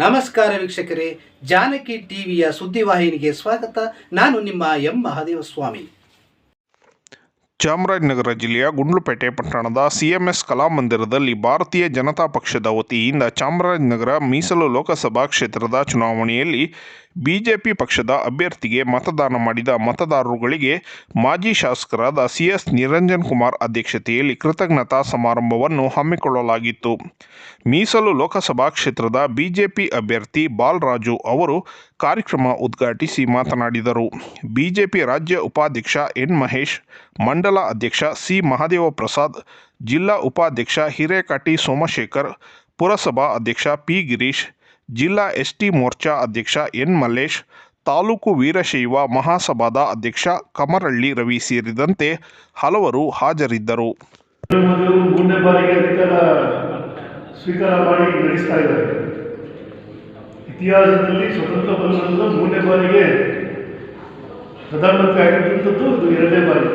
ನಮಸ್ಕಾರ ವೀಕ್ಷಕರೇ, ಜಾನಕಿ ಟಿವಿಯ ಸುದ್ದಿವಾಹಿನಿಗೆ ಸ್ವಾಗತ. ನಾನು ನಿಮ್ಮ ಎಂ. ಮಹಾದೇವ ಸ್ವಾಮಿ ಚಾಮರಾಜನಗರ ಜಿಲ್ಲೆಯ ಗುಂಡ್ಲುಪೇಟೆ ಪಟ್ಟಣದ ಸಿಎಂಎಸ್ ಕಲಾಮಂದಿರದಲ್ಲಿ ಭಾರತೀಯ ಜನತಾ ಪಕ್ಷದ ವತಿಯಿಂದ ಚಾಮರಾಜನಗರ ಮೀಸಲು ಲೋಕಸಭಾ ಕ್ಷೇತ್ರದ ಚುನಾವಣೆಯಲ್ಲಿ ಬಿಜೆಪಿ ಪಕ್ಷದ ಅಭ್ಯರ್ಥಿಗೆ ಮತದಾನ ಮಾಡಿದ ಮತದಾರರುಗಳಿಗೆ ಮಾಜಿ ಶಾಸಕರಾದ ಸಿಎಸ್ ನಿರಂಜನ್ ಕುಮಾರ್ ಅಧ್ಯಕ್ಷತೆಯಲ್ಲಿ ಕೃತಜ್ಞತಾ ಸಮಾರಂಭವನ್ನು ಹಮ್ಮಿಕೊಳ್ಳಲಾಗಿತ್ತು. ಮೀಸಲು ಲೋಕಸಭಾ ಕ್ಷೇತ್ರದ ಬಿಜೆಪಿ ಅಭ್ಯರ್ಥಿ ಬಾಲರಾಜು ಅವರು ಕಾರ್ಯಕ್ರಮ ಉದ್ಘಾಟಿಸಿ ಮಾತನಾಡಿದರು. ಬಿಜೆಪಿ ರಾಜ್ಯ ಉಪಾಧ್ಯಕ್ಷ ಎನ್ ಮಹೇಶ್, ಮಂಡಲ ಅಧ್ಯಕ್ಷ ಸಿ ಮಹಾದೇವ ಪ್ರಸಾದ್ ಜಿಲ್ಲಾ ಉಪಾಧ್ಯಕ್ಷ ಹಿರೇಕಾಟಿ ಸೋಮಶೇಖರ್, ಪುರಸಭಾ ಅಧ್ಯಕ್ಷ ಪಿ ಗಿರೀಶ್ ಜಿಲ್ಲಾ ಎಸ್ಟಿ ಮೋರ್ಚಾ ಅಧ್ಯಕ್ಷ ಎನ್ ಮಲ್ಲೇಶ್, ತಾಲೂಕು ವೀರಶೈವ ಮಹಾಸಭಾದ ಅಧ್ಯಕ್ಷ ಕಮರಳ್ಳಿ ರವಿ ಸೇರಿದಂತೆ ಹಲವರು ಹಾಜರಿದ್ದರು. ಸ್ವೀಕಾರ ಮಾಡಿ ನಡೆಸ್ತಾ ಇದ್ದಾರೆ. ಇತಿಹಾಸದಲ್ಲಿ ಸ್ವತಂತ್ರ ಬಂದ ಮೂರನೇ ಬಾರಿಗೆ ಪ್ರಧಾನಮಂತ್ರಿ ಆಗಿರುವಂಥದ್ದು ಇದು ಎರಡನೇ ಬಾರಿ.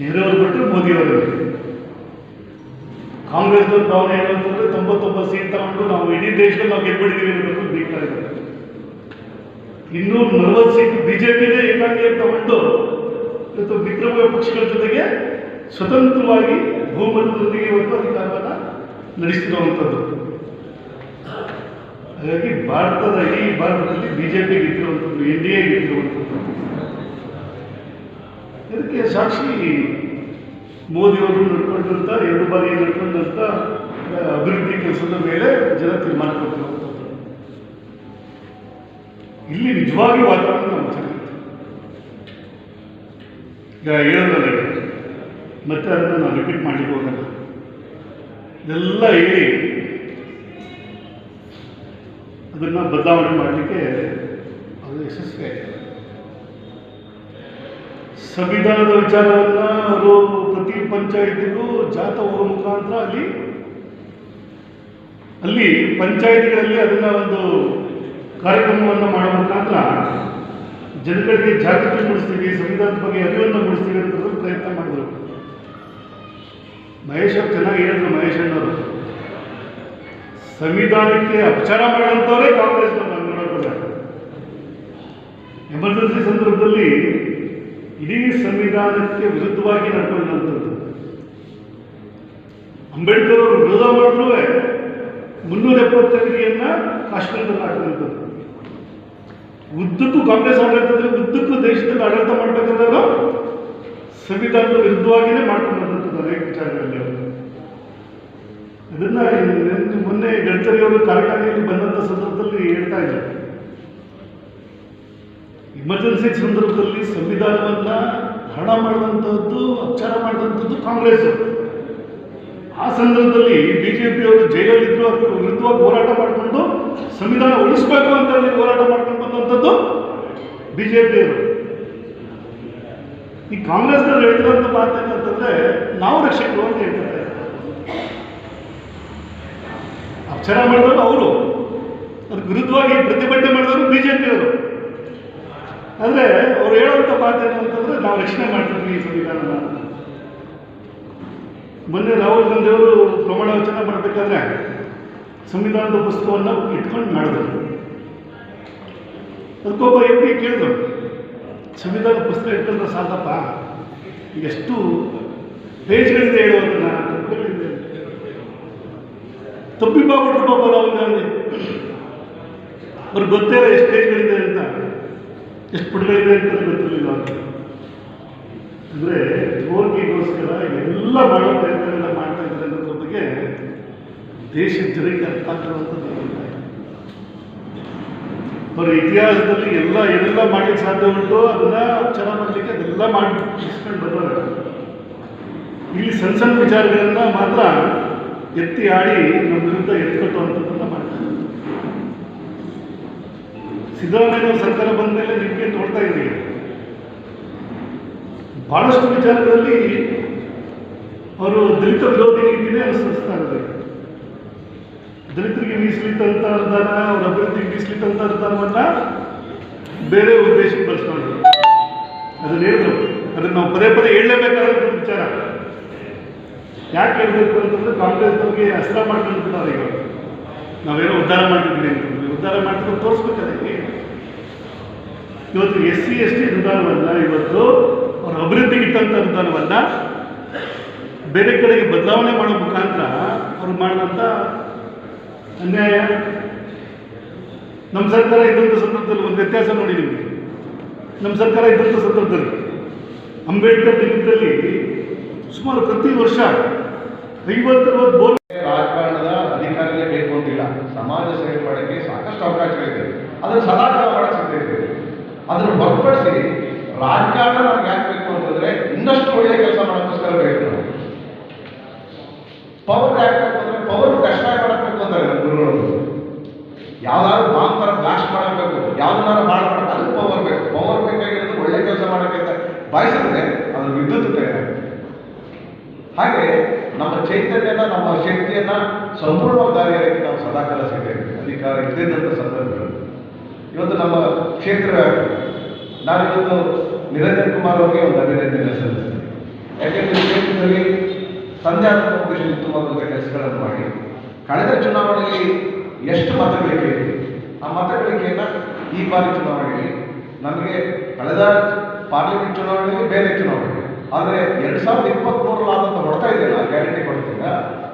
ನೆಹರು ಬಿಟ್ಟರೆ ಮೋದಿಯವರು. ಕಾಂಗ್ರೆಸ್ನವ್ರ ಏನು ಅಂತಂದ್ರೆ ತೊಂಬತ್ತೊಂಬತ್ತು ಸೀಟ್ ತಗೊಂಡು ನಾವು ಇಡೀ ದೇಶದಲ್ಲಿ ನಾವು ಗೆದ್ಬಿಟ್ಟಿದ್ದೀವಿ ಅನ್ನೋದು ಬೀಗ್ತಾ ಇದ್ದಾರೆ ಇನ್ನೂರ ನಲವತ್ತು ಸೀಟ್ ಬಿಜೆಪಿನೇ ಏಕಾಂಗಿ ತಗೊಂಡು ಇವತ್ತು ವಿಕ್ರಮ ಪಕ್ಷಗಳ ಜೊತೆಗೆ ಸ್ವತಂತ್ರವಾಗಿ ಬಹುಮತದೊಂದಿಗೆ ಇವತ್ತು ಅಧಿಕಾರವನ್ನು ನಡೆಸಿರುವಂಥದ್ದು. ಹಾಗಾಗಿ ಭಾರತದ ಈ ಭಾರತದಲ್ಲಿ ಬಿಜೆಪಿ ಗೆದ್ದಿರುವಂಥದ್ದು, ಎನ್ ಡಿ ಎ ಗೆದ್ದಿರುವಂಥದ್ದು. ಇದಕ್ಕೆ ಸಾಕ್ಷಿ ಮೋದಿಯವರು ನಡ್ಕೊಂಡಂಥ ಎರಡು ಬಾರಿ ನಡ್ಕೊಂಡಂಥ ಅಭಿವೃದ್ಧಿ ಕೆಲಸದ ಮೇಲೆ ಜನ ತೀರ್ಮಾನ ಕೊಡ್ತಿರುವಂಥದ್ದು ಇಲ್ಲಿ ನಿಜವಾಗಿ ವಾತಾವರಣ ನಮ್ಮ ಚೆನ್ನಾಗಿತ್ತು ಈಗ ಮತ್ತೆ ಅದನ್ನು ನಾನು ರಿಪೀಟ್ ಮಾಡಲಿಕ್ಕೆ ಹೋಗಲ್ಲ. ಇದೆಲ್ಲ ಹೇಳಿ ಅದನ್ನು ಬದಲಾವಣೆ ಮಾಡಲಿಕ್ಕೆ ಅದು ಯಶಸ್ವಿ ಆಯಿತು ಸಂವಿಧಾನದ ವಿಚಾರವನ್ನು ಅವರು ಪ್ರತಿ ಪಂಚಾಯತಿಗೂ ಜಾತ ಹೋಗೋ ಮುಖಾಂತರ ಅಲ್ಲಿ ಅಲ್ಲಿ ಪಂಚಾಯತಿಗಳಲ್ಲಿ ಅದನ್ನು ಒಂದು ಕಾರ್ಯಕ್ರಮವನ್ನು ಮಾಡುವ ಮುಖಾಂತರ ಜನಗಳಿಗೆ ಜಾಗೃತಿ ಮೂಡಿಸ್ತೀವಿ, ಸಂವಿಧಾನದ ಬಗ್ಗೆ ಅರಿವನ್ನು ಮೂಡಿಸ್ತೀವಿ ಅಂತ ಪ್ರಯತ್ನ ಮಾಡಿದ್ರು. ಮಹೇಶ್ ಅವ್ರು ಚೆನ್ನಾಗಿ ಹೇಳಿದ್ರು, ಮಹೇಶ್ ಅಣ್ಣವರು. ಸಂವಿಧಾನಕ್ಕೆ ಅಪಚಾರ ಮಾಡುವಂಥವರೇ ಕಾಂಗ್ರೆಸ್ ಎಮರ್ಜೆನ್ಸಿ ಸಂದರ್ಭದಲ್ಲಿ ಇಡೀ ಸಂವಿಧಾನಕ್ಕೆ ವಿರುದ್ಧವಾಗಿ ನಡ್ಕೊಂಡಂಥದ್ದು. ಅಂಬೇಡ್ಕರ್ ಅವರು ವಿರೋಧ ಮಾಡಲು ಮುನ್ನೂರ ಎಪ್ಪತ್ತೈದರಿಯನ್ನ ಕಾಶ್ಮೀರದಲ್ಲಿ ಹಾಕಿದಂಥದ್ದು ಉದ್ದಕ್ಕೂ ಕಾಂಗ್ರೆಸ್ ಆಡಳಿತದಲ್ಲಿ ಉದ್ದಕ್ಕೂ ದೇಶದಲ್ಲಿ ಆಡಳಿತ ಮಾಡಬೇಕಾದ್ರೆ ಸಂವಿಧಾನದ ವಿರುದ್ಧವಾಗಿಯೇ ಮಾಡ್ಕೊಂಡು ಬಂದಂಥದ್ದು ಅನೇಕ ವಿಚಾರಗಳಲ್ಲಿ ನೆನ್ನೆ- ಮೊನ್ನೆ ಗಡ್ಕರಿ ಅವರು ಕಾರ್ಖಾನೆಯಲ್ಲಿ ಬಂದಂಥ ಸಂದರ್ಭದಲ್ಲಿ ಹೇಳ್ತಾ ಇದ್ದಾರೆ ಎಮರ್ಜೆನ್ಸಿ ಸಂದರ್ಭದಲ್ಲಿ ಸಂವಿಧಾನವನ್ನ ಹಣ ಮಾಡಿದಂಥದ್ದು ಅಚ್ಚಾರ ಮಾಡಿದಂಥದ್ದು ಕಾಂಗ್ರೆಸ್. ಆ ಸಂದರ್ಭದಲ್ಲಿ ಬಿಜೆಪಿಯವರು ಜೈಲಲ್ಲಿದ್ರು ಅದಕ್ಕೆ ವಿರುದ್ಧವಾಗಿ ಹೋರಾಟ ಮಾಡಿಕೊಂಡು ಸಂವಿಧಾನ ಉಳಿಸಬೇಕು ಅಂತ ಹೇಳಿ ಹೋರಾಟ ಮಾಡ್ಕೊಂಡು ಬಂದಂಥದ್ದು ಬಿಜೆಪಿಯವರು ಈ ಕಾಂಗ್ರೆಸ್ನವ್ರು ಹೇಳ್ತಿರೋಂಥ ಮಾತು ಏನಂತಂದ್ರೆ ನಾವು ರಕ್ಷಕರು ಅಂತ ಹೇಳ್ತಾರೆ. ಅಪಚಾರ ಮಾಡಿದವರು ಅವರು. ಅದಕ್ಕೆ ವಿರುದ್ಧವಾಗಿ ಪ್ರತಿಭಟನೆ ಮಾಡಿದವರು ಬಿಜೆಪಿಯವರು ಆದರೆ ಅವ್ರು ಹೇಳುವಂಥ ಮಾತೇನು ಅಂತಂದ್ರೆ ನಾವು ರಕ್ಷಣೆ ಮಾಡ್ತೀವಿ ಈ ಸಂವಿಧಾನನ ಮೊನ್ನೆ ರಾಹುಲ್ ಗಾಂಧಿ ಅವರು ಪ್ರಮಾಣ ವಚನ ಮಾಡಬೇಕಾದ್ರೆ ಸಂವಿಧಾನದ ಪುಸ್ತಕವನ್ನು ಇಟ್ಕೊಂಡು ಮಾಡಿದ್ರು. ಅದಕ್ಕೊಬ್ಬ ಎಂ ಪಿ ಕೇಳಿದ್ರು ಸಂವಿಧಾನ ಪುಸ್ತಕ ಇಟ್ಕೊಂಡ್ರೆ ಸಾಕಪ್ಪ ಎಷ್ಟು ಪೇಜ್ಗಳಿದೆ ಹೇಳೋದನ್ನ ತಪ್ಪುಗಳಿದೆ. ತಪ್ಪಿಬ್ಬಾಗ್ಬಿಟ್ರು ಪಾಪ ರಾಹುಲ್ ಗಾಂಧಿ. ಅವ್ರಿಗೆ ಗೊತ್ತೇ ಎಷ್ಟು ಪೇಜ್ಗಳಿದೆ ಎಷ್ಟು ಇದೆ ಅಂತ ಗೊತ್ತಿರಲಿಲ್ಲ ಅಂತ ಅಂದರೆ ಗೋರ್ಗಿಗೋಸ್ಕರ ಎಲ್ಲ ಮಾಡೋ ಪ್ರಯತ್ನಗಳನ್ನ ಮಾಡ್ತಾ ಇದ್ದಾರೆ ಅನ್ನೋದ್ರ ಬಗ್ಗೆ ದೇಶದ ಜನಕ್ಕೆ ಅರ್ಥ ಆಗ್ತಿರುವಂಥದ್ದು ಅವರ ಇತಿಹಾಸದಲ್ಲಿ ಎಲ್ಲ ಏನೆಲ್ಲ ಮಾಡಿ ಸಾಧ್ಯ ಉಂಟು, ಅದನ್ನ ಚೆನ್ನಾಗಿ ಮಾಡಲಿಕ್ಕೆ ಅದೆಲ್ಲ ಮಾಡಿ ಬರ್ತಾರೆ ಇಲ್ಲಿ ಸಣ್ಣ ಸಣ್ಣ ವಿಚಾರಗಳನ್ನ ಮಾತ್ರ ಎತ್ತಿ ಆಡಿ ನಮ್ಮ ವಿರುದ್ಧ ಎತ್ಕೊಟ್ಟುವಂಥದ್ದನ್ನ ಮಾಡ್ತಾರೆ ಸಿದ್ದರಾಮಯ್ಯ ಸರ್ಕಾರ ಬಂದ ಮೇಲೆ ನಿಮಗೆ ನೋಡ್ತಾ ಇದ್ದೀವಿ ಬಹಳಷ್ಟು ವಿಚಾರಗಳಲ್ಲಿ ಅವರು ದಲಿತ ವಿರೋಧಿ ನೀತಿನೇ ಅನುಸರಿಸ್ತಾ ಇದ್ದಾರೆ. ದಲಿತರಿಗೆ ಮೀಸಲಿತ್ತಂತ ಅನುದಾನ, ಅವ್ರ ಅಭಿವೃದ್ಧಿಗೆ ಮೀಸಲಿತ್ತಂತ ಅನುದಾನವನ್ನ ಬೇರೆ ಉದ್ದೇಶಕ್ಕೆ ಬಳಸ್ಕೊಂಡ್ರು ಅದನ್ನ ಹೇಳಿದ್ರು. ಅದನ್ನ ನಾವು ಪದೇ ಪದೇ ಹೇಳಲೇಬೇಕಾದಂಥ ವಿಚಾರ. ಯಾಕೆ ಹೇಳಬೇಕು ಅಂತಂದ್ರೆ ಕಾಂಗ್ರೆಸ್ನವ್ರಿಗೆ ಅಸ್ತ್ರ ಮಾಡ್ಕೊಂಡು ಬಿಟ್ಟಾರೆ ಈಗ. ನಾವೇನೋ ಉದ್ಧಾರ ಮಾಡಿದ್ವಿ ಅಂತಂದ್ರೆ ಉದ್ಧಾರ ಮಾಡ್ಕೊಂಡು ತೋರಿಸ್ಬೇಕಾದ್ರೆ ಇವತ್ತು ಎಸ್ ಸಿ, ಎಸ್ ಟಿ ಅನುದಾನವನ್ನ ಇವತ್ತು ಅವ್ರ ಅಭಿವೃದ್ಧಿಗೆ ಇಟ್ಟಂಥ ಅನುದಾನವನ್ನ ಬೇರೆ ಕಡೆಗೆ ಬದಲಾವಣೆ ಮಾಡೋ ಮುಖಾಂತರ ಅವ್ರು ಮಾಡಿದಂಥ ಅನ್ಯಾಯ. ನಮ್ಮ ಸರ್ಕಾರ ಇದ್ದಂಥ ಸಂದರ್ಭದಲ್ಲಿ ಒಂದು ವ್ಯತ್ಯಾಸ ನೋಡಿ ನಿಮಗೆ. ನಮ್ಮ ಸರ್ಕಾರ ಇದ್ದಂಥ ಸಂದರ್ಭದಲ್ಲಿ ಅಂಬೇಡ್ಕರ್ ದಿನದಲ್ಲಿ ಸುಮಾರು ಪ್ರತಿ ವರ್ಷ ಐವತ್ತರವತ್ತು ಬೋಲ್ ರಾಜಕಾರಣದ ಅಧಿಕಾರಿಗಳೇ ಬೇಕು ಅಂತಿಲ್ಲ ಸಮಾಜ ಸೇವೆ ಮಾಡೋಕ್ಕೆ ಸಾಕಷ್ಟು ಅವಕಾಶಗಳಿದೆ. ಅದನ್ನು ಸದಾಚಾರ ಮಾಡಕ್ಕೆ ಸಿದ್ಧ ಇದ್ದೇವೆ ಅದನ್ನು ಹೊರತುಪಡಿಸಿ ರಾಜಕಾರಣ ನಮ್ಗೆ ಯಾಕೆ ಬೇಕು ಅಂತಂದ್ರೆ ಇನ್ನಷ್ಟು ಒಳ್ಳೆ ಕೆಲಸ ಮಾಡೋಕ್ಕೋಸ್ಕರ ಬೇಕು. ಪವರ್ ಯಾಕೆ ಬೇಕು ಅಂದ್ರೆ ಪವರ್ ಕಷ್ಟ ಮಾಡಬೇಕು ಅಂತಾರೆ ಗುರುಗಳು. ಯಾವ್ದಾದ್ರು ಬಾಂಬ್ ತರ ಬ್ಲಾಸ್ಟ್ ಮಾಡಬೇಕು ಯಾವ್ದನ್ನಾರು ಮಾಡಬೇಕು, ಅದಕ್ಕೆ ಪವರ್ ಬೇಕು. ಪವರ್ ಬೇಕಾಗಿರೋದು ಒಳ್ಳೆ ಕೆಲಸ ಮಾಡಕ್ಕೆ ಅಂತ ಬಯಸಿದ್ರೆ ಅದು ವಿದ್ಯುತ್ ಹಾಗೆ ನಮ್ಮ ಚೈತನ್ಯನ, ನಮ್ಮ ಶಕ್ತಿಯನ್ನ ಸಂಪೂರ್ಣವಾಗಿ ದಾರಿಯಾಗಿ ನಾವು ಸದಾಕಾಲ ಸಿಗ್ತೇವೆ ಅಧಿಕಾರ ಇದ್ದಂತ ಸಂದರ್ಭಗಳು ಇವತ್ತು ನಮ್ಮ ಕ್ಷೇತ್ರ, ನಾನು ಇವತ್ತು ನಿರಂಜನ್ ಕುಮಾರ್ ಅವರಿಗೆ ಒಂದು ಅಭಿನಂದನೆ ಸಲ್ಲಿಸ್ತೀನಿ. ಯಾಕೆಂದ್ರೆ ಕ್ಷೇತ್ರದಲ್ಲಿ ಸಂಧ್ಯಾತ್ಮಕ ತುಂಬ ದೊಡ್ಡ ಕೆಲಸಗಳನ್ನು ಮಾಡಿ. ಕಳೆದ ಚುನಾವಣೆಯಲ್ಲಿ ಎಷ್ಟು ಮತಗಳಿಕೆ ಆ ಮತಗಳಿಕೆಯನ್ನ ಈ ಬಾರಿ ಚುನಾವಣೆಯಲ್ಲಿ ನಮಗೆ ಕಳೆದ ಪಾರ್ಲಿಮೆಂಟ್ ಚುನಾವಣೆಯಲ್ಲಿ ಬೇರೆ ಚುನಾವಣೆ. ಆದರೆ ಎರಡು ಸಾವಿರದ ಇಪ್ಪತ್ತ್ಮೂರಲ್ಲಿ ಆದಂಥ ಹೊಡೆತ ಇದೆಯಲ್ಲ, ಗ್ಯಾರಂಟಿ ಕೊಡ್ತೀನಿ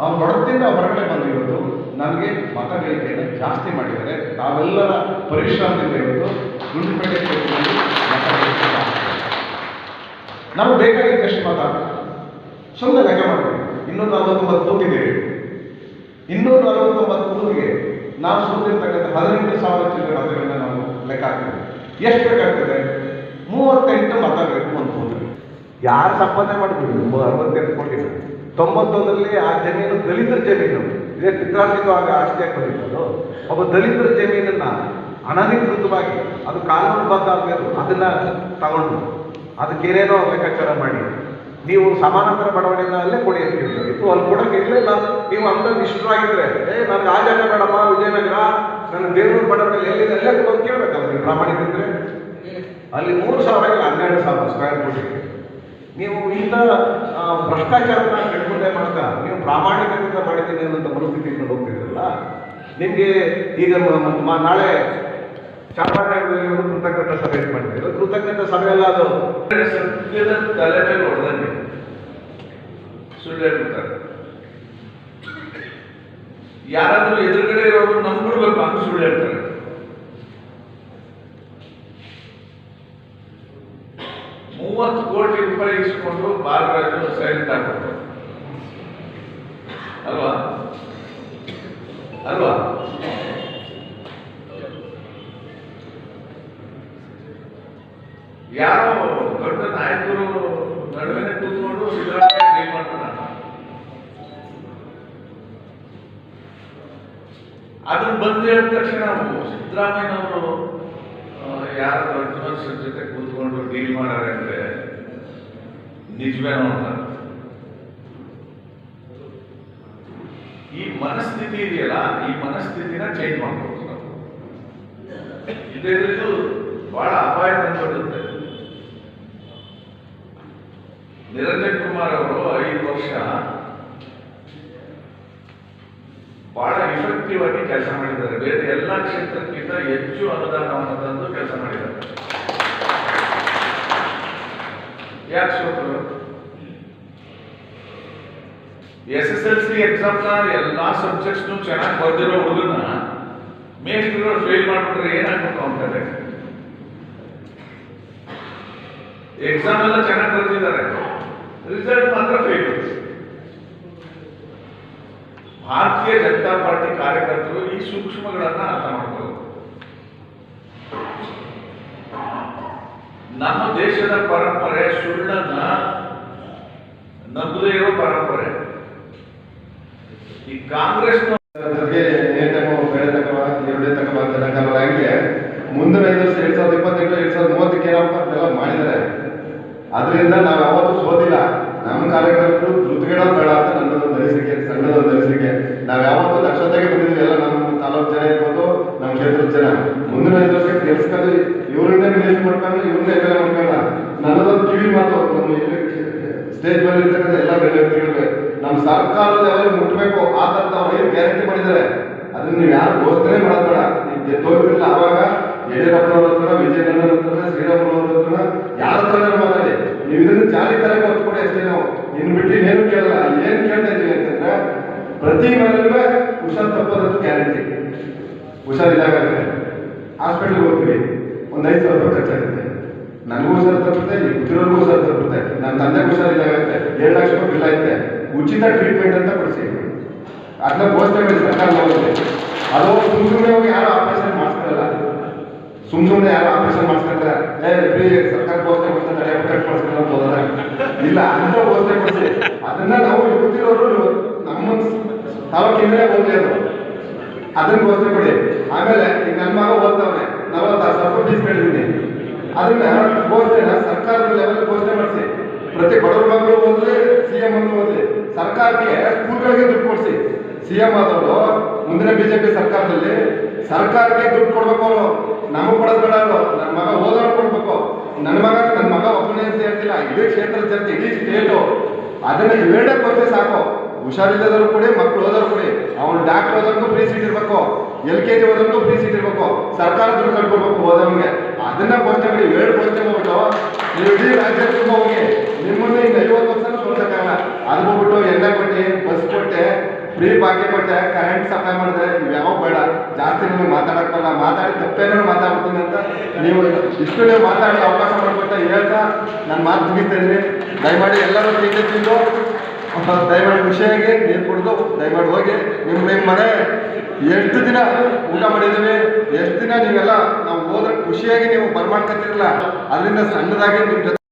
ಆ ಹೊಡೆತದಿಂದ ಹೊರಗಡೆ ಬಂದು ನಮಗೆ ಮತಗಳಿಕೆಯನ್ನು ಜಾಸ್ತಿ ಮಾಡಿದರೆ ತಾವೆಲ್ಲರ ಪರಿಶ್ರಮದಿಂದ ಇವತ್ತು ಗುಂಡ್ಲುಪೇಟೆ ಕ್ಷೇತ್ರದಲ್ಲಿ ಮತ ನಾವು ಬೇಕಾಗಿದ್ದಷ್ಟು ಮತ ಸುಮ್ಮನೆ ಲೆಕ್ಕ ಮಾಡಬೇಕು. ಇನ್ನೂರ ನಲವತ್ತೊಂಬತ್ತು ಕೂತಿದ್ದೇವೆ ಇನ್ನೂರ ನಲವತ್ತೊಂಬತ್ತು ಕೂತಿಗೆ ನಾವು ಸುತ್ತಿರ್ತಕ್ಕಂಥ ಹದಿನೆಂಟು ಸಾವಿರ ಚಿಲ್ಲರೆ ಮತಗಳನ್ನ ನಾವು ಲೆಕ್ಕ ಹಾಕ್ತೀವಿ. ಎಷ್ಟು ಬೇಕಾಗ್ತದೆ ಮೂವತ್ತೆಂಟು ಮತ ಬೇಕು ಒಂದು ಕೂತಿಗೆ ಯಾರು ಸಂಪಾದನೆ ಮಾಡಿಬಿಡಿ ಅರವತ್ತೆಂಟು ಕೋಟಿ. ತೊಂಬತ್ತೊಂದರಲ್ಲಿ ಆ ಜಮೀನು ದಲಿತರ ಜಮೀನು. ಇದೇ ಪಿತ್ರಾರ್ಜಿತವಾಗಿ ಆಸ್ತಿಯಾಗಿ ಬಂದಿದ್ದು ಒಬ್ಬ ದಲಿತರ ಜಮೀನನ್ನ ಅನಧಿಕೃತವಾಗಿ ಅದು ಕಾನೂನುಬದ್ಧ ಆಗಬೇಕು ಅದನ್ನ ತಗೊಂಡು ಅದಕ್ಕೇನೇನೋ ಲೆಕ್ಕಾಚಾರ ಮಾಡಿ, ನೀವು ಸಮಾನಾಂತರ ಬಡವಣೆಯನ್ನ ಅಲ್ಲೇ ಕೊಡಿ ಅಂತ ಹೇಳಿದ್ರು. ಇತ್ತು, ಅಲ್ಲಿ ಕೊಡೋಕೆ ಇರಲಿಲ್ಲ ನೀವು ಅಂತ ನಿಷ್ಠರಾಗಿದ್ರೆ ಏ, ನನಗೆ ಆ ಜಾಗ ಬೇಡಪ್ಪ, ವಿಜಯನಗರ ನನ್ನ ಬೇಲೂರು ಬಡವಣೆ ಎಲ್ಲಿದೆ ಅಲ್ಲೇ ಕೊಡೋದು ಕೇಳಬೇಕಲ್ಲ, ನೀವು ಪ್ರಾಮಾಣಿಕರಿದ್ರೆ? ಅಲ್ಲಿ ಮೂರು ಸಾವಿರ ಹನ್ನೆರಡು ಸಾವಿರ ಸ್ಕ್ವೇರ್ ಫೀಟ್ ನೀವು ಇಂಥ ಭ್ರಷ್ಟಾಚಾರನ ಕಣ್ಮುಂದೆ ಮಾಡ್ತಾ, ನೀವು ಪ್ರಾಮಾಣಿಕದಿಂದ ಮಾಡಿದ್ದೀನಿ ಅನ್ನೋಂಥ ಮನಸ್ಥಿತಿ ಇಟ್ಕೊಂಡು ಹೋಗ್ತಿದ್ರಲ್ಲ, ನಿಮಗೆ ಈಗ ನಾಳೆ ಚಾಮರಾಜನಗರದಲ್ಲಿ ಕೃತಜ್ಞತಾ ಸಭೆ ಮಾಡಿದ್ರು ಕೃತಜ್ಞತೆ ಸಭೆ ಅಲ್ಲ ಅದು. ಸತ್ಯದ ತಲೆ ಮೇಲೆ ಹೊಡೆದಂಗೆ ಸುಳ್ಳು ಹೇಳ್ತಾರೆ ಯಾರಾದರೂ ಎದುರುಗಡೆ ಇರೋರು ನಂಬಿಡ್ಬೇಕು ಅಂತ ಸುಳ್ಳು ಹೇಳ್ತಾರೆ ಮೂವತ್ತು ಕೋಟಿ ಇಸ್ಕೊಂಡು ಬಾಲರಾಜು ಸೈಲೆಂಟ್ ಆಗ್ಬಿಟ್ಟು ಅಲ್ವಾ? ಅಲ್ವಾ? ಯಾರೋ ದೊಡ್ಡ ನಾಯಕರು ನಡುವೆ ಕೂತ್ಕೊಂಡು ಸಿದ್ದರಾಮಯ್ಯ ಮಾಡ್ತಾರ. ಅದನ್ನ ಬಂದು ಹೇಳಿದ ತಕ್ಷಣ ಸಿದ್ದರಾಮಯ್ಯನವರು ಯಾರು ಮನುಷ್ಯರ ಜೊತೆ ಕೂತ್ಕೊಂಡು ಡೀಲ್ ಮಾಡಾರೆ ಅಂದ್ರೆ ನಿಜವೇನೋ ಅಂತ. ಈ ಮನಸ್ಥಿತಿ ಇದೆಯಲ್ಲ, ಈ ಮನಸ್ಥಿತಿನ ಚೇಂಜ್ ಮಾಡ್ಬೇಕು ನಾವು. ಬಹಳ ಅಪಾಯ ತಂದುಬಿಡುತ್ತೆ ನಿರಂಜನ್ ಕುಮಾರ್ ಅವರು ಐದು ವರ್ಷ ಬಹಳ ಇಫೆಕ್ಟಿವ್ ಆಗಿ ಕೆಲಸ ಮಾಡಿದ್ದಾರೆ. ಬೇರೆ ಎಲ್ಲ ಕ್ಷೇತ್ರಕ್ಕಿಂತ ಹೆಚ್ಚು ಅನುದಾನವನ್ನು ತಂದು ಕೆಲಸ ಮಾಡಿದ್ದಾರೆ. ಯಾಕೆ ಸೋತರು? ಎಸ್ ಎಸ್ ಎಲ್ ಸಿ ಎಕ್ಸಾಮ್ನ ಎಲ್ಲಾ ಸಬ್ಜೆಕ್ಟ್ಸ್ನು ಚೆನ್ನಾಗಿ ಬರ್ದಿರೋ ಹುಡುಗನ ಮೇಸ್ಟ್ರು ಫೇಲ್ ಮಾಡ್ಬಿಟ್ರೆ ಏನಾಗ್ಬೇಕು ಅಂತಾರೆ ಎಕ್ಸಾಮ್ ಎಲ್ಲ ಚೆನ್ನಾಗಿ ಬರ್ತಿದ್ದಾರೆ ರಿಸಲ್ಟ್ ಮಾತ್ರ ಫೇಲ್ ಭಾರತೀಯ ಜನತಾ ಪಾರ್ಟಿ ಕಾರ್ಯಕರ್ತರು ಈ ಸೂಕ್ಷ್ಮಗಳನ್ನ ಅರ್ಥ ಮಾಡ್ಕೋಬೇಕು ನಮ್ಮ ದೇಶದ ಪರಂಪರೆ ಸುಳ್ಳನ್ನ ನಂಬದೇ ಇರೋ ಪರಂಪರೆ. ಈ ಕಾಂಗ್ರೆಸ್ ಮುಂದಿನ ಐದು ಎರಡ್ ಸಾವಿರದ ಇಪ್ಪತ್ತೆಂಟು, ಎರಡ್ ಸಾವಿರದ ಮೂವತ್ತಕ್ಕೆ ಏನಪ್ಪ ಮಾಡಿದ್ದಾರೆ. ಅದರಿಂದ ನಾವು ಯಾವತ್ತೂ ಸೋತಿಲ್ಲ. ನಮ್ಮ ಕಾರ್ಯಕರ್ತರು ಧೃತಗೆಡೋದು ಬೇಡ ಅಂತ ನನ್ನದೊಂದು ಅನಿಸಿಕೆ ಸಣ್ಣದೊಂದು ಅನಿಸಿಕೆ. ನಾವು ಯಾವತ್ತೂ ದಕ್ಷತೆಗೆ ಬಂದಿದ್ವಿ ಎಲ್ಲ ನಮ್ಮ ತಾಲೂಕು ಜನ ಇರ್ಬೋದು, ನಮ್ಮ ಕ್ಷೇತ್ರದ ಜನ. ಮುಂದಿನ ಐದು ವರ್ಷಕ್ಕೆ ಕೆಲ್ಸಕ್ಕೆ ಇವರನ್ನೇ ರಿಲೀಸ್ ಮಾಡ್ಕೊಂಡು ಇವರನ್ನೇ ಎಲ್ಲ ಎಲ್ ಮಾಡ್ಕೊಂಡ ನನ್ನದೊಂದು ಕಿವಿ ಮಾತು, ನಮ್ಮ ಸ್ಟೇಜ್ ಮೇಲೆ ಇರ್ತಕ್ಕಂಥ ಎಲ್ಲ ಬೆಳೆಗಳಿಗೆ ನಮ್ಮ ಸರ್ಕಾರದ ಲೆವೆಲ್ ಮುಟ್ಟಬೇಕು ಆ ಥರದ ಅವ್ರು ಏನು ಗ್ಯಾರಂಟಿ ಮಾಡಿದ್ದಾರೆ? ಅದನ್ನ ನೀವು ಯಾರು ಘೋಷಣೆ ಮಾಡಬೇಡ ಬೇಡ. ನೀವು ತೋರಿಸಿಲ್ಲ ಆವಾಗ ಯಡಿಯೂರಪ್ಪನವ್ರ ಹತ್ರ ವಿಜಯನಗರ ಹತ್ರ ಶ್ರೀರಾಮನವ್ರ ಹತ್ರ, ಯಾರ ಹತ್ರ ಮಾತಾಡಿ ಇದನ್ನ ತರಕ್ಕೆ ಒತ್ತು ಕೊಡಿ ಅಷ್ಟೇ ನಾವು. ಇನ್ನು ಬಿಟ್ಟು ಏನು ಕೇಳಲ್ಲ. ಏನ್ ಕೇಳ್ತಾ ಇದ್ದೀವಿ ಅಂತಂದ್ರೆ, ಪ್ರತಿ ಮನೆಯಲ್ಲೂ ಹುಷಾರ್ ತಪ್ಪೋದಂತೂ ಗ್ಯಾರಂಟಿ ಹುಷಾರಿದ್ದಾಗ ಹಾಸ್ಪಿಟ್ಲ್ಗೆ ಹೋಗ್ತೀವಿ. ಒಂದು ಐದು ಸಾವಿರ ರೂಪಾಯಿ ಖರ್ಚಾಗುತ್ತೆ. ನನಗೂ ಹುಷಾರು ತಪ್ಪುತ್ತೆ ಈ ಗೊತ್ತಿರೋರ್ಗೂ ಹುಷಾರು ತಪ್ಪುತ್ತೆ. ನನ್ನ ತಂದೆಗೂ ಹುಷಾರಿದ್ದಾಗುತ್ತೆ ಏಳು ಲಕ್ಷ ರೂಪಾಯಿ ಬಿಲ್ ಐತೆ ಉಚಿತ ಟ್ರೀಟ್ಮೆಂಟ್ ಅಂತ ಕೊಡಿಸಿ. ಅದನ್ನ ಘೋಷಣೆ ಮಾಡಿ ಸರ್ಕಾರ ಹೋಗುತ್ತೆ ಅದು ಹೋಗಿ ಯಾರು ಆಪರೇಷನ್ ಮಾಡಿಸ್ತಾರಲ್ಲ ಸುಮ್ ಸುಮ್ಮನೆ ಯಾರು ಆಪರೇಷನ್ ಮಾಡಿಸ್ತಾರೆ ಏ ಫ್ರೀ ಸರ್ಕಾರ ಘೋಷಣೆ ಮಾಡ್ತಾರೆ ಕಟ್ ಮಾಡಿಸ್ತಾರೆ ಅಂತ ಇಲ್ಲ, ಅಂತ ಘೋಷಣೆ ಕೊಡಿಸಿ. ಅದನ್ನ ನಾವು ಗೊತ್ತಿರೋರು ನಮ್ಮ ತಾಲೂಕಿಂದಲೇ ಹೋಗ್ಲಿ ಅದು. ಅದನ್ನ ಘೋಷಣೆ ಕೊಡಿ. ಆಮೇಲೆ ಈಗ ನನ್ನ ಮಗ ಓದ್ತಾವನೆ. ನಲವತ್ತಾರು ಸಾವಿರ ಫೀಸ್ ಕಟ್ಟಿದ್ದೀನಿ ಅದನ್ನ ಘೋಷಣೆನ ಸರ್ಕಾರದ ಲೆವೆಲ್ ಘೋಷಣೆ ಮಾಡಿಸಿ ಪ್ರತಿ ಬಡವರ ಮಕ್ಕಳು ಓದ್ಲಿ ಸಿ ಎಂ ಅನ್ನು ಓದ್ಲಿ. ಸರ್ಕಾರಕ್ಕೆ ಸ್ಕೂಲ್ಗಳಿಗೆ ದುಡ್ಡು ಕೊಡಿಸಿ. ಸಿ ಎಂ ಆದವರು ಮುಂದಿನ ಬಿಜೆಪಿ ಸರ್ಕಾರದಲ್ಲಿ ಸರ್ಕಾರಕ್ಕೆ ದುಡ್ಡು ಕೊಡ್ಬೇಕು ಅವರು. ನಮಗೆ ಕೊಡೋದು ನನ್ನ ಮಗ ಓದೋರು ಕೊಡ್ಬೇಕು. ನನ್ನ ಮಗ ನನ್ನ ಮಗ ಒಬ್ಬನೇ ಅಂತ ಹೇಳ್ತಿಲ್ಲ. ಇಡೀ ಕ್ಷೇತ್ರದ ಜನತೆ ಇಡೀ ಸ್ಟೇಟು ಅದನ್ನ ಇವೆರಡೇ ಕೊಟ್ಟರೆ ಸಾಕು. ಹುಷಾರಿಲ್ಲದವ್ರು ಕೊಡಿ ಮಕ್ಕಳು ಓದೋರು ಕೊಡಿ. ಅವನು ಡಾಕ್ಟರ್ ಓದೋರ್ಗೂ ಫ್ರೀ ಸೀಟ್ ಇರ್ಬೇಕು. ಎಲ್ ಕೆ ಜಿ ಓದೋರ್ಗೂ ಫ್ರೀ ಸೀಟ್ ಇರ್ಬೇಕು. ಸರ್ಕಾರ ದುಡ್ಡು ಕಟ್ಕೊಡ್ಬೇಕು ಓದೋನ್ಗೆ ಅದನ್ನ ಕೊಡ್ತೇವೆ ಬಿಡಿ ಎರಡು ಕೊಡ್ತೇವೆ ಹೋಗ್ಬಿಟ್ಟು ನೀವು ಇಡೀ ರಾಜ್ಯ ತುಂಬ ಹೋಗಿ. ನಿಮ್ಮನ್ನ ಇನ್ನು ಐವತ್ತು ವರ್ಷ ಸೋಲ್ಸಕ್ಕಾಗಲ್ಲ. ಅದು ಹೋಗ್ಬಿಟ್ಟು ಎಣ್ಣೆ ಕೊಟ್ಟೆ, ಬಸ್ ಕೊಟ್ಟೆ ಫ್ರೀ ಬಾಕಿ ಕೊಟ್ಟೆ ಕರೆಂಟ್ ಸಪ್ಲೈ ಮಾಡಿದ್ರೆ ಜಾಸ್ತಿ ನಿಮಗೆ ಮಾತಾಡೋಕ್ಕಲ್ಲ ಮಾತಾಡಿ ತಪ್ಪೇನೋ ಮಾತಾಡ್ತೀನಿ ಅಂತ ನೀವು ಇಷ್ಟು ನೀವು ಮಾತಾಡಿ ಅವಕಾಶ ಮಾಡಿಕೊಟ್ಟ ಹೇಳ್ತಾ ನಾನು ಮಾತು ಮುಗಿಸ್ತಾ ದಯಮಾಡಿ ಎಲ್ಲರೂ ತಿಂಡಿ ತಿಂದು, ದಯಮಾಡಿ ಖುಷಿಯಾಗಿ ನೀರು ಕುಡಿದು, ದಯಮಾಡಿ ಹೋಗಿ ನಿಮ್ಮ ನಿಮ್ಮ ಮನೆ ಎಷ್ಟು ದಿನ ಊಟ ಮಾಡಿದ್ದೀವಿ. ಎಷ್ಟು ದಿನ ನೀವೆಲ್ಲ ನಾವು ಹೋದ್ರೆ ಖುಷಿಯಾಗಿ ನೀವು ಬರ್ಮಾಡ್ಕೊತಿರಲ್ಲ ಅದರಿಂದ ಸಣ್ಣದಾಗಿ ನಿಮ್ಮ ಜೊತೆ